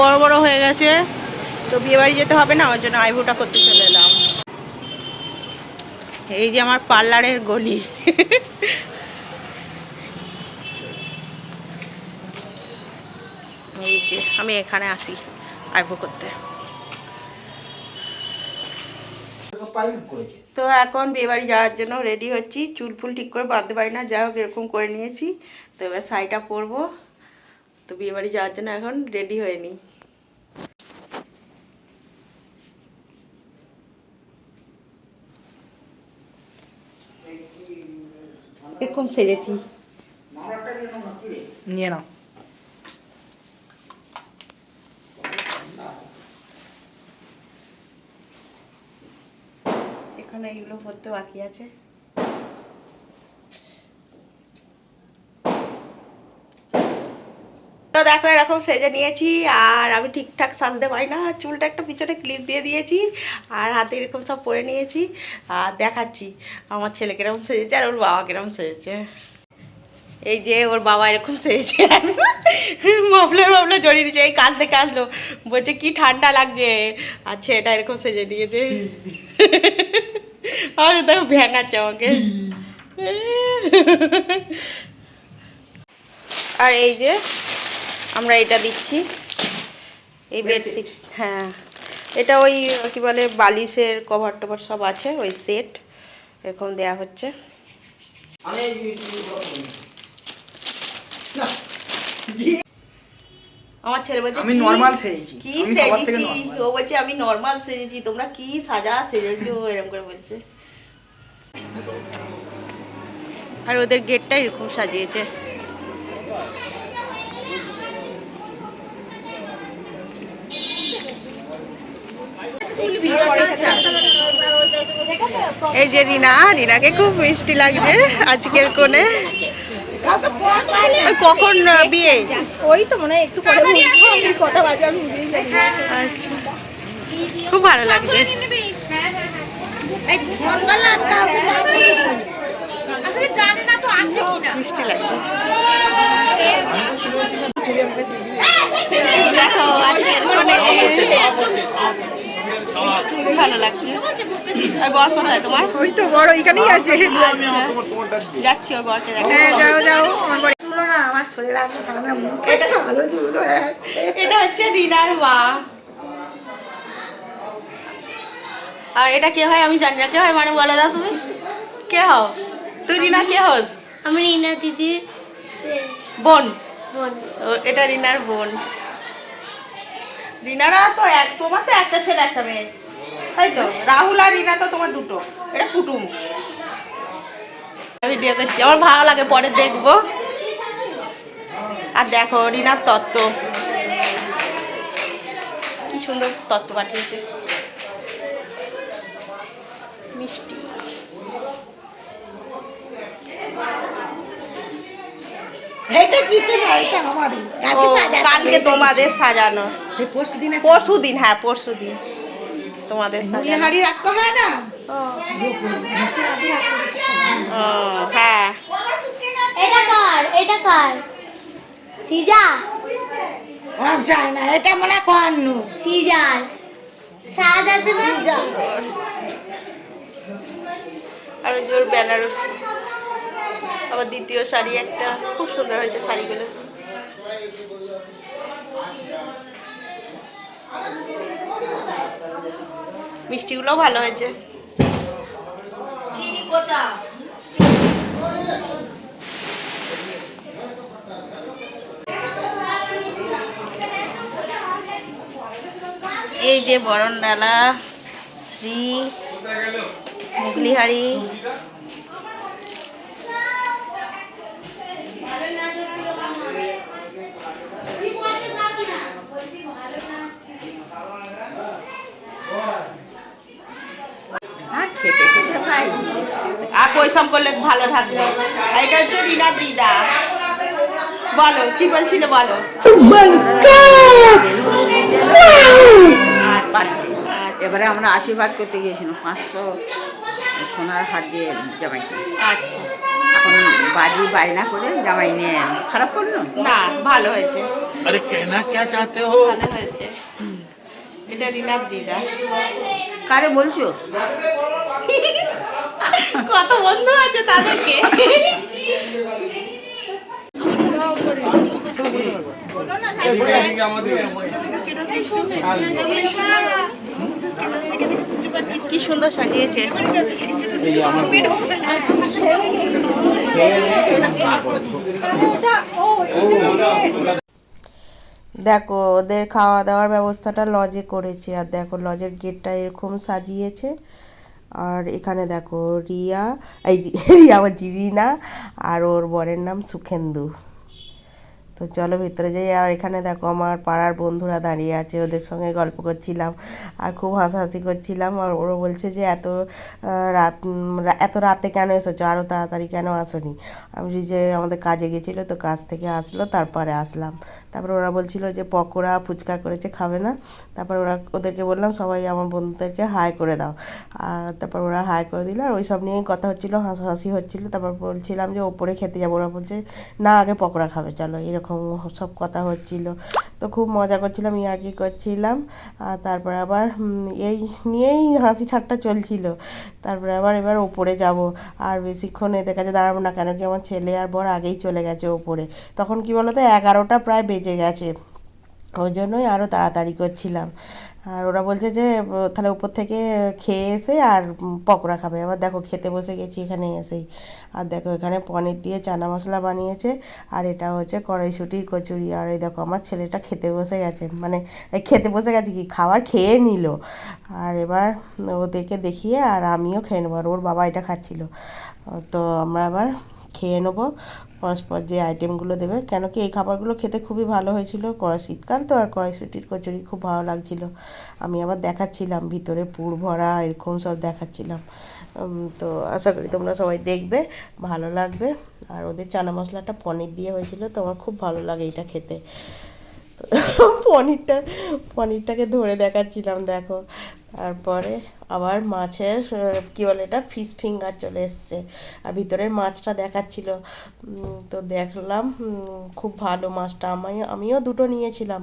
বড় বড় হয়ে গেছে। তো বিয়ে বাড়ি যেতে হবে না, ওই জন্য আইব্রোটা করতে চলে এলাম। এই যে আমার পার্লারের গলি। এই যে আমি এখানে আসি আইব্রো করতে। তো এখন বিয়েবাড়ি যাওয়ার জন্য রেডি হচ্ছি। চুল ফুল ঠিক করে বাঁধতে পারি না, যাই হোক এরকম করে নিয়েছি। তো এবার শাড়িটা পরবো। তো বিয়েবাড়ি যাওয়ার জন্য এখন রেডি হয়ে এরকম সেজেছি? নিয়ে নাও। এখানে এইগুলো করতে বাকি আছে। দেখো এরকম সেজে নিয়েছি আর আমি ঠিকঠাক সাজতে পারি না। চুলটা একটা পিছনে ক্লিপ দিয়ে দিয়েছি আর হাতে এরকম সব পরে নিয়েছি আর দেখাচ্ছি আমার ছেলে কীরকম সেজেছে আর ওর বাবা কীরকম সেজেছে। এই যে ওর বাবা এরকম সেজেছে। মাফলার মাফলার জড়িয়ে নিয়েছে এই কাজ থেকে আসলো বলছে কি ঠান্ডা লাগছে। আর ছেলেটা এরকম সেজে নিয়েছে। আর দেখো ভেঙাচ্ছে আমাকে। আর এই যে আমরা এটা দিচ্ছি। এই বেডশিট হ্যাঁ। এটা ওই কি বলে বালিশের কভার টভার সব আছে ওই সেট এরকম দেয়া হচ্ছে। আমার ছেলে বলছে আমি "কি- সেজেছি। সেজেছি? ও বলছে আমি নর্মাল সেজেছি তোমরা কি সাজা সেজেছো? এরকম করে বলছে। আর ওদের গেটটা এরকম সাজিয়েছে। এই যে রিনা রিনাকে খুব মিষ্টি লাগছে আজকের কোণে। কখন বিয়ে? ওই তো মনে হয় একটু বাজে আমি। আচ্ছা। খুব ভালো লাগছে। মিষ্টি লাগছে। দেখো আজকের ভালো লাগছে আর বর কোথায় তোমার ওই তো বড় এখানেই আছে যাচ্ছি ওর বরকে হ্যাঁ যাও যাও। আমার বাড়ি শুনো না আমার শরীর আছে এটা ভালো চুল এটা হচ্ছে রিনার মা। আর এটা কে হয়? আমি জানি না। কে হয়? মানে বলে দাও তুমি। কে হও? তুই রিনা কে হস? আমি রিনা দিদি। বোন। বোন। এটা রিনার বোন। রিনারা তো এক, তোমার তো একটা ছেলে, একটা মেয়ে। তাই তো? রাহুল আর রিনা তো তোমার দুটো। এটা কুটুম। ভিডিও করছি। আমার ভালো লাগে, পরে দেখব। আর দেখো, রিনার তত্ত্ব। কি সুন্দর তত্ত্ব পাঠিয়েছে। মিষ্টি। এটা কিছু না এটা আমারই। ও, কালকে তোমাদের সাজানো। সেই পরশু দিন পরশু দিন হ্যাঁ পরশু দিন তোমাদের সাজানো। হাড়ি রাখতে হয় না? ও। হ্যাঁ। এটা কার? এটা কার? সিজা? আমার যায় না এটা মনে করান্ন সিজার সাজ। আছে না আর জোর বেনারসি। আবার দ্বিতীয় শাড়ি একটা। খুব সুন্দর হয়েছে শাড়িগুলো। মিষ্টিগুলোও ভালো হয়েছে। এই যে বরণ ডালা শ্রী মুগলিহারি আর খেতে খেতে ভাই আর পরিশ্রম করলে ভালো থাকবে। আর এটা হচ্ছে রিনার দিদা। বলো কি বলছিল বলো? Oh এবারে আমরা আশীর্বাদ করতে গিয়েছিলাম পাঁচশো সোনার হাত দিয়ে জামাই আচ্ছা। এখন বাড়ি বায়না করে জামাই নিয়ে খারাপ করল? না ভালো হয়েছে। ভালো হয়েছে। এটা রিনার দিদা। কারে বলছো? কত বন্ধু আছে তাদেরকে? কি সুন্দর সাজিয়েছে। দেখো, ওদের খাওয়া দাওয়ার ব্যবস্থাটা লজে করেছে। আর দেখো, লজের গেটটা এরকম সাজিয়েছে। আর এখানে দেখো রিয়া এই রিয়া বলছি রিনা আর ওর বরের নাম সুখেন্দু। তো চলো ভিতরে যাই। আর এখানে দেখো আমার পাড়ার বন্ধুরা দাঁড়িয়ে আছে, ওদের সঙ্গে গল্প করছিলাম আর খুব হাসাহাসি করছিলাম। আর ওরা বলছে যে, এত রাত এত রাতে কেন এসেছ? আরও তাড়াতাড়ি কেন আসোনি? আমি বলছি যে, আমাদের কাজে গেছিল তো কাজ থেকে আসলো, তারপরে আসলাম। তারপরে ওরা বলছিল যে, পকোড়া, ফুচকা করেছে, খাবে না? তারপর ওরা, ওদেরকে বললাম, সবাই আমার বন্ধুদেরকে হাই করে দাও। আর তারপর ওরা হাই করে দিল, আর ওই সব নিয়েই কথা হচ্ছিল, হাসাহাসি হচ্ছিল। তারপর বলছিলাম যে, ওপরে খেতে যাব। ওরা বলছে, না, আগে পকোড়া খাবে, চলো। এরকম সব কথা হচ্ছিল। তো খুব মজা করছিলাম ইয়ার্কি করছিলাম। আর তারপর আবার এই নিয়েই হাসি ঠাট্টা চলছিল। তারপরে আবার এবার ওপরে যাব। আর বেশিক্ষণ এদের কাছে দাঁড়াবো না কেন কি আমার ছেলে আর বর আগেই চলে গেছে ওপরে। তখন কি বলো তো এগারোটা প্রায় বেজে গেছে। ওই জন্যই আরও তাড়াতাড়ি করছিলাম। আর ওরা বলছে যে তাহলে উপর থেকে খেয়ে এসে আর পকোড়া খাবে। আবার দেখো খেতে বসে গেছি এখানে এসেই। আর দেখো এখানে পনির দিয়ে চানা মশলা বানিয়েছে। আর এটা হচ্ছে কড়াইশুটির কচুরি। আর এই দেখো আমার ছেলেটা খেতে বসে গেছে। মানে খেতে বসে গেছে কি? খাবার খেয়ে নিল। আর এবার ওদেরকে দেখিয়ে আর আমিও খেয়ে নেব। আর ওর বাবা এটা খাচ্ছিল। তো আমরা আবার খেয়ে নেব। পরস্পর যে আইটেমগুলো দেবে। কেন কি এই খাবারগুলো খেতে খুবই ভালো হয়েছিল। কড়া শীতকাল তো, আর কড়াইশুটির কচুরি খুব ভালো লাগছিল। আমি আবার দেখাচ্ছিলাম, ভিতরে পুর ভরা, এরকম সব দেখাচ্ছিলাম। তো আশা করি তোমরা সবাই দেখবে, ভালো লাগবে। আর ওদের চানা মশলাটা পনির দিয়ে হয়েছিল, তো আমার খুব ভালো লাগে এটা খেতে। পনিরটা, পনিরটাকে ধরে দেখাচ্ছিলাম, দেখো। তারপরে আবার মাছের কি বলে এটা? ফিশ ফিঙ্গার চলে এসছে। আর ভিতরের মাছটা দেখাচ্ছিল। তো দেখলাম খুব ভালো মাছটা। আমি, আমিও দুটো নিয়েছিলাম।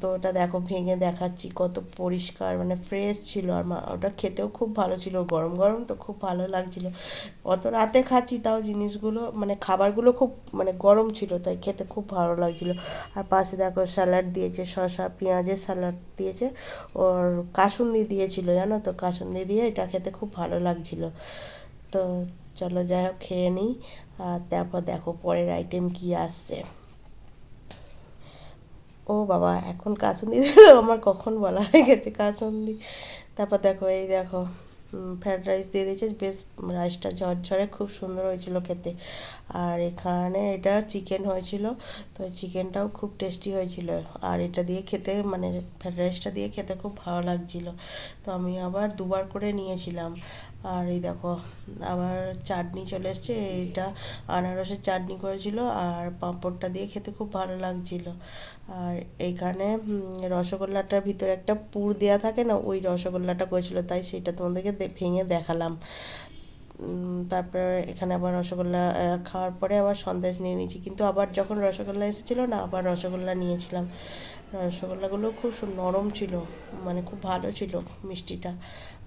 তো ওটা দেখো, ভেঙে দেখাচ্ছি। কত পরিষ্কার মানে ফ্রেশ ছিল। আর ওটা খেতেও খুব ভালো ছিল। গরম গরম তো খুব ভালো লাগছিল। অত রাতে খাচ্ছি তাও জিনিসগুলো মানে খাবারগুলো খুব মানে গরম ছিল, তাই খেতে খুব ভালো লাগছিল। আর পাশে দেখো, স্যালাড দিয়েছে, শসা, পেঁয়াজের স্যালাড দিয়েছে। ওর কাসুন্দি দিয়েছিল, জানো তো? কাসুন্দি দিয়ে এটা খেতে খুব ভালো লাগছিল। তো চলো যাই হোক, খেয়ে নিই। আর তারপর দেখো পরের আইটেম কি আসছে। ও বাবা, এখন কাসুন্দি আমার কখন বলা হয়ে গেছে কাসুন্দি তারপর দেখো, এই দেখো। ফ্রায়েড রাইস দিয়ে দিয়েছে বেশ রাইসটা ঝরঝরে, খুব সুন্দর হয়েছিল খেতে। আর এখানে এটা চিকেন হয়েছিল, তো চিকেনটাও খুব টেস্টি হয়েছিল। আর এটা দিয়ে খেতে মানে ফ্রায়েড রাইসটা দিয়ে খেতে খুব ভালো লাগছিল। তো আমি আবার দুবার করে নিয়েছিলাম। আর এই দেখো আবার চাটনি চলে এসছে এটা আনারসের চাটনি করেছিল আর পাঁপড়টা দিয়ে খেতে খুব ভালো লাগছিল। আর এইখানে উম, রসগোল্লাটার ভিতরে একটা পুর দেওয়া থাকে না ওই রসগোল্লাটা করেছিল তাই সেটা তোমাদেরকে ভেঙে দেখালাম। তারপরে এখানে আবার রসগোল্লা খাওয়ার পরে আবার সন্দেশ নিয়ে নিয়েছি কিন্তু আবার যখন রসগোল্লা এসেছিল না আবার রসগোল্লা নিয়েছিলাম। রসগোল্লাগুলো খুব নরম ছিল মানে খুব ভালো ছিল মিষ্টিটা।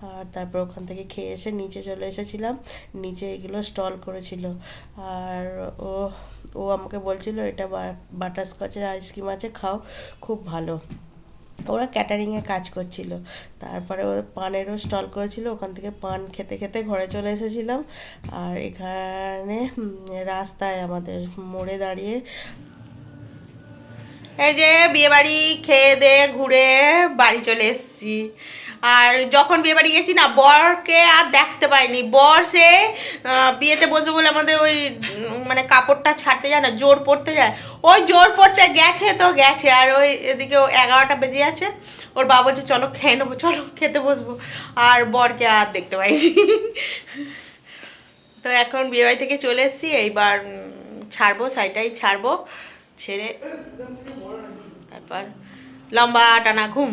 আর তারপর ওখান থেকে খেয়ে এসে নিচে চলে এসেছিলাম, নিচে এগুলো স্টল করেছিল। আর ও ও আমাকে বলছিল, এটা বাটারস্কচের আইসক্রিম আছে, খাও, খুব ভালো। ওরা ক্যাটারিংয়ে কাজ করছিল। তারপরে ও পানেরও স্টল করেছিল, ওখান থেকে পান খেতে খেতে ঘরে চলে এসেছিলাম। আর এখানে রাস্তায় আমাদের মোড়ে দাঁড়িয়ে এই যে বিয়ে বাড়ি খেয়ে দে, ঘুরে বাড়ি চলে এসেছি। আর যখন বিয়ে বাড়ি গেছি না, বরকে আর দেখতে পাইনি। বর সে বিয়েতে বসবে বলে আমাদের ওই মানে কাপড়টা ছাড়তে যায় না, জোর পড়তে যায়। ওই জোর পড়তে গেছে তো গেছে। আর ওই এদিকে ও এগারোটা বেজে আছে। ওর বাবা বলছে, চলো খেয়ে নেব, চলো খেতে বসবো। আর বরকে আর দেখতে পাইনি। তো এখন বিয়েবাড়ি থেকে চলে এসেছি। এইবার ছাড়বো সাইটাই ছাড়বো। ছেড়ে তারপর লম্বা টানা ঘুম।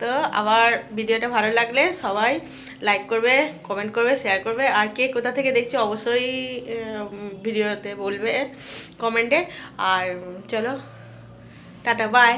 তো আবার ভিডিওটা ভালো লাগলে সবাই লাইক করবে কমেন্ট করবে শেয়ার করবে। আর কে কোথা থেকে দেখছ অবশ্যই ভিডিওতে বলবে কমেন্টে আর চলো, টাটা বাই